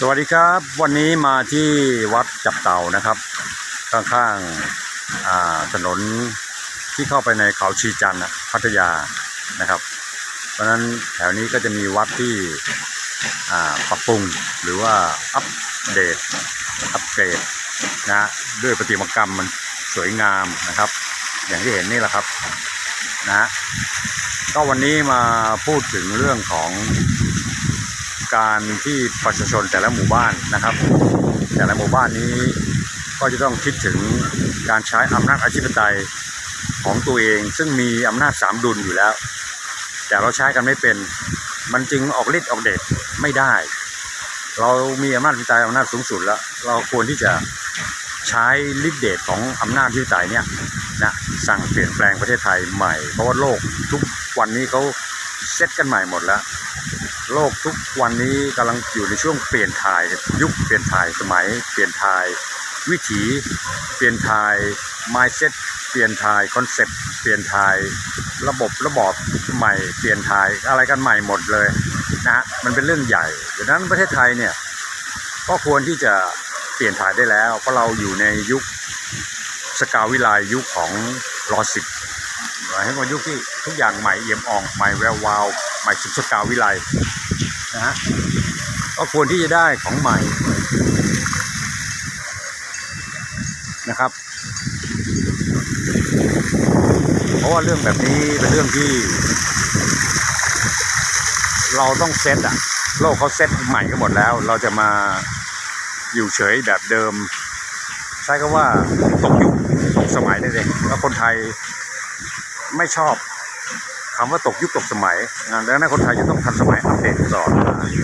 สวัสดีครับ วันนี้มาที่วัดจับเต่านะครับ ข้างๆถนนที่เข้าไปในเขาชีจันทร์พัทยานะครับ เพราะฉะนั้นแถวนี้ก็จะมีวัดที่ปรับปรุงหรือว่าอัปเดตอัปเกรดนะฮะด้วยประติมากรรมมันสวยงามนะครับ อย่างที่เห็นนี่แหละครับนะฮะก็วันนี้มาพูดถึงเรื่องของ การที่ประชาชนแต่ละหมู่บ้านนะครับ แต่ละหมู่บ้านนี้ก็จะต้องคิดถึงการใช้อำนาจอธิปไตยของตัวเอง ซึ่งมีอำนาจสามดุลอยู่แล้ว แต่เราใช้กันไม่เป็น มันจึงออกฤทธิ์ออกเดชไม่ได้ เรามีอำนาจอธิปไตยอำนาจสูงสุดแล้ว เราควรที่จะใช้ฤทธิ์เดชของอำนาจอธิปไตยเนี่ยนะสั่งเปลี่ยนแปลงประเทศไทยใหม่ เพราะว่าโลกทุกวันนี้เขาเซตกันใหม่หมดแล้ว โลกทุกวันนี้กำลังอยู่ในช่วงเปลี่ยนถ่ายยุคเปลี่ยนถ่ายสมัย เปลี่ยนถ่ายวิถี เปลี่ยนถ่าย mindset เปลี่ยนถ่ายคอนเซ็ปต์เปลี่ยนถ่ายระบบระบอบใหม่ เปลี่ยนถ่ายอะไรกันใหม่หมดเลยนะฮะมันเป็นเรื่องใหญ่ดังนั้นประเทศไทยเนี่ยก็ควรที่จะเปลี่ยนถ่ายได้แล้ว เพราะเราอยู่ในยุคสกาวิไลยุคของรอสิบหมายถึงว่ายุคที่ทุกอย่างใหม่เอี่ยมอ่องใหม่แวววาว หม่สุดสกาววิไลนะฮะก็ควรที่จะได้ของใหม่นะครับ เพราะว่าเรื่องแบบนี้เป็นเรื่องที่ เราต้องเซตอะโลกเขาเซตใหม่กันหมดแล้ว เราจะมาอยู่เฉยแบบเดิม ใช้คำว่าตกยุคตกสมัยนั่นเองแล้วคนไทยไม่ชอบ คำว่าตกยุคตกสมัยดังนั้นคนไทยจะต้องทันสมัยอัปเดตตลอด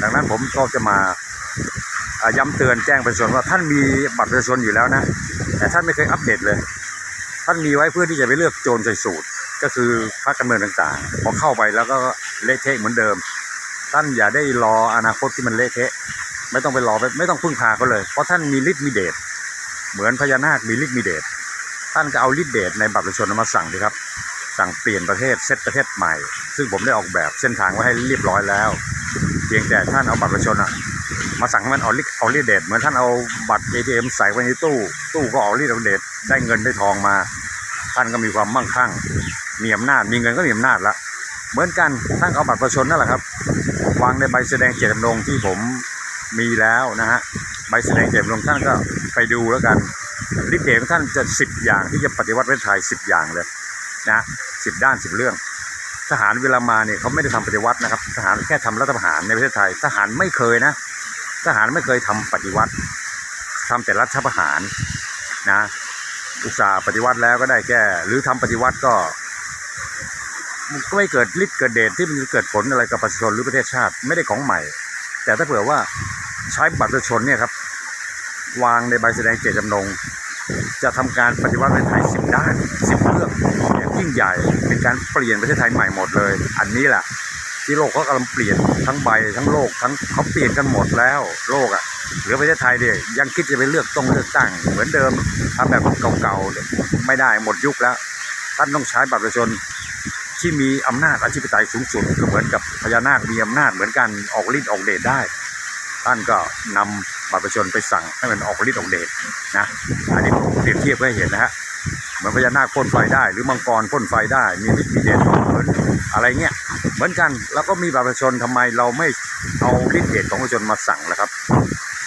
ดังนั้นผมก็จะมาย้ำเตือนแจ้งประชาชนว่าท่านมีบัตรประชาชนอยู่แล้วนะ แต่ท่านไม่เคยอัปเดตเลย ท่านมีไว้เพื่อที่จะไปเลือกโจรใส่สูตร ก็คือพรรคการเมืองต่างๆ พอเข้าไปแล้วก็เละเทะเหมือนเดิม ท่านอย่าได้รออนาคตที่มันเละเทะ ไม่ต้องไปรอไปไม่ต้องพึ่งพาเขาเลย เพราะท่านมีฤทธิ์มีเดช เหมือนพญานาคมีฤทธิ์มีเดช ท่านก็เอาฤทธิ์เดชในบัตรประชาชนมาสั่งดีครับ สั่งเปลี่ยนประเทศเซตประเทศใหม่ ซึ่งผมได้ออกแบบเส้นทางไว้ให้เรียบร้อยแล้ว เพียงแต่ท่านเอาบัตรประชาชนอะมาสั่งให้มันออกฤทธิ์ออกฤทธิ์เดชเหมือนท่านเอาบัตร ATM ใส่ไว้ในตู้ ตู้ก็ออกฤทธิ์ออเดชได้เงินได้ทองมา ท่านก็มีความมั่งคั่ง มีอำนาจมีเงินก็มีอำนาจละเหมือนกันท่านเอาบัตรประชาชนนั่นแหละครับวางในใบแสดงเจตจำนงที่ผมมีแล้วนะฮะใบแสดงเจตจำนงท่านก็ไปดูแล้วกันฤทธิ์เดชของท่านจะสิบอย่างที่จะปฏิวัติประเทศไทยสิบอย่างเลย นะสิบด้านสิบเรื่อง ทหารเวลามาเนี่ยเขาไม่ได้ทำปฏิวัตินะครับ ทหารแค่ทำรัฐประหารในประเทศไทย ทหารไม่เคยนะ ทหารไม่เคยทำปฏิวัติทำแต่รัฐประหารนะ อุตสาห์ปฏิวัติแล้วก็ได้แค่หรือทำปฏิวัติก็ก็ไม่เกิดฤทธิ์เกิดเดชที่มันจะเกิดผลอะไรกับประชาชนหรือประเทศชาติไม่ได้ของใหม่ แต่ถ้าเผื่อว่าใช้บัตรประชาชนเนี่ยครับ วางในใบแสดงเจตจำนง จะทำการปฏิวัติประเทศไทยสิบด้านสิบ ใหญ่ เป็นการเปลี่ยนประเทศไทยใหม่หมดเลย อันนี้แหละที่โลกเขากำลังเปลี่ยนทั้งใบทั้งโลกทั้งเขาเปลี่ยนกันหมดแล้ว โลกอะ่ะหลือประเทศไทยเนี่ยยังคิดจะไปเลือกต้องเลือกตั้ง เหมือนเดิมทำแบบเก่าๆเนี่ยไม่ได้หมดยุคแล้ว ท่านต้องใช้บัตรประชาชนที่มีอำนาจอธิปไตยสูงสุดก็เหมือนกับพญานาคมีอำนาจเหมือนกันออกฤทธิ์ออกเดชได้ ท่านก็นำบัตรประชาชนไปสั่งให้มันออกฤทธิ์ออกเดชนะอันนี้เปรียบเทียบให้เห็นนะฮะ เหมือนพญานาคพ่นไฟได้ หรือมังกรพ่นไฟได้ มีฤทธิ์มีเดชเหมือนอะไรเงี้ยเหมือนกันแล้วก็มีบัตรประชาชนทำไมเราไม่เอาฤทธิ์เดชของประชาชนมาสั่งล่ะครับ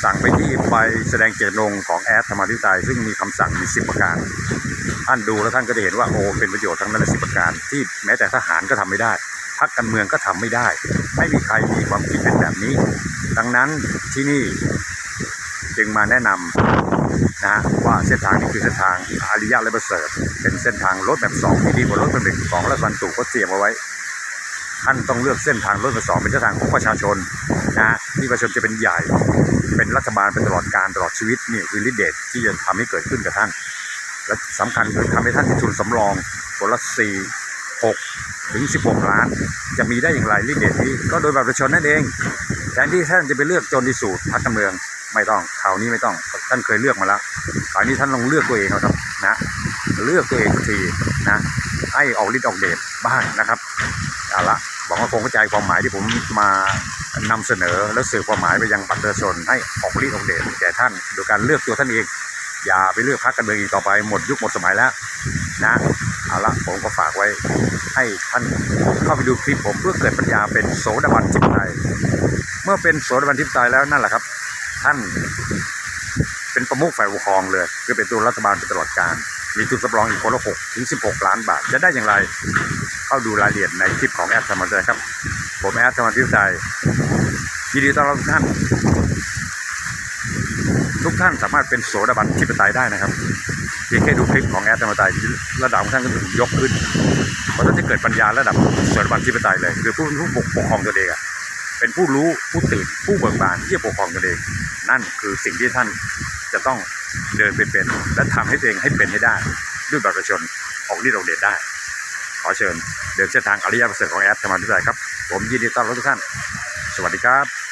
สั่งไปที่ใบแสดงเจตจำนงของแอดธรรมาธิปไตยซึ่งมีคำสั่งมีสิบประการท่านดูแล้วท่านก็จะเห็นว่าโอ้เป็นประโยชน์ทั้งนั้นสิบประการ ที่แม้แต่ทหารก็ทำไม่ได้พรรคการเมืองก็ทำไม่ได้ ไม่มีใครมีความคิดเป็นแบบนี้ ดังนั้นที่นี่จึงมาแนะนำ นะ ว่าเส้นทางนี้คือเส้นทางอาริยะและประเสริฐเป็นเส้นทางรถแบบสองที่ดีกว่ารถแบบหนึ่งของรัฐบาลตู่ก็เตรียมเอาไว้ท่านต้องเลือกเส้นทางรถแบบสองเป็นเส้นทางของประชาชนนะที่ประชาชนจะเป็นใหญ่เป็นรัฐบาลเป็นตลอดการตลอดชีวิตนี่คือฤทธิ์เดชที่จะทำให้เกิดขึ้นกับท่าน และสำคัญคือทำให้ท่านมีทุนสำรองคนละสี่หกถึงสิบหกล้าน จะมีได้อย่างไรฤทธิ์เดชนี้ก็โดยบัตรประชาชนนั่นเองแทนที่ท่านจะไปเลือกจนที่สูตรพรรคการเมือง ไม่ต้องคราวนี้ไม่ต้อง ท่านเคยเลือกมาแล้วคราวนี้ท่านลองเลือกตัวเองเอาครับนะ เลือกตัวเองสักทีนะให้ออกฤทธิ์ออกเดชบ้างนะครับเอาละหวังว่าคงเข้าใจความหมายที่ผมมานำเสนอและสื่อความหมายไปยังประชาชนให้ออกฤทธิ์ออกเดชแก่ท่านโดยการเลือกตัวท่านเองอย่าไปเลือกพรรคการเมืองอีกต่อไปหมดยุคหมดสมัยแล้วนะเอาละผมก็ฝากไว้ให้ท่านเข้าไปดูคลิปผมเพื่อเกิดปัญญาเป็นโสดาบันจิตใจเมื่อเป็นโสดาบันทิพย์ใจแล้วนั่นแหละครับ ท่าน เป็นประมุขฝ่ายปกครองเลยคือเป็นตัวรัฐบาลเป็นตลอดการ มีทุนสำรองอีกคนละหกถึงสิบหกล้านบาท จะได้อย่างไร เข้าดูรายละเอียดในคลิปของแอดธรรมใจครับ ผมแอดธรรมทิพย์ใจยินดีต้อนรับทุกท่าน ทุกท่านสามารถเป็นโสดาบันทิพย์ใจได้นะครับเพียงแค่ดูคลิปของแอดธรรมใจระดับของท่านก็ถูกยกขึ้นเพราะท่านจะเกิดปัญญาระดับโสดาบันทิพย์ใจเลย คือผู้ผู้ปกครองตัวเองอะ เป็นผู้รู้ผู้ตื่นผู้เบิกบานที่จะปกครองตนเอง นั่นคือสิ่งที่ท่านจะต้องเดินเป็นเป็นและทำให้ตัวเองให้เป็นให้ได้ ด้วยบัตรประชาชนออกฤทธิ์ออกเดชได้ ขอเชิญเดินเส้นทางอริยประเสริฐของแอดธรรมทุกท่านครับ ผมยินดีต้อนรับทุกท่าน สวัสดีครับ